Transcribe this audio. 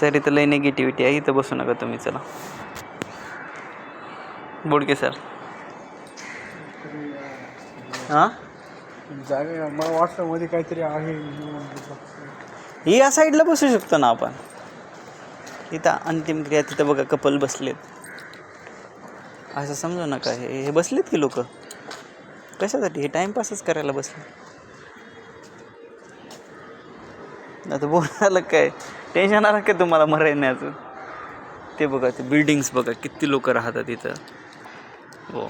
Sir इथं लय negativity आहे. इथं बसू नका तुम्ही चला. बोडके सर हां? जागा मला वाटलं मध्ये काहीतरी आहे ही या साईडला बसू शकतो ना आपण. इथं अंतिम क्रिया तिथं बघा कपल बसलेत. असं समजू नका. हे हे बसलेत की लोक? कशासाठी? हे टाइमपासच करायला बसले आता बोलायला काय? टेन्शन आलं काय तुम्हाला मरायण्याचं? ते बघा ते बिल्डिंग्स बघा किती लोक राहतात इथं. हो.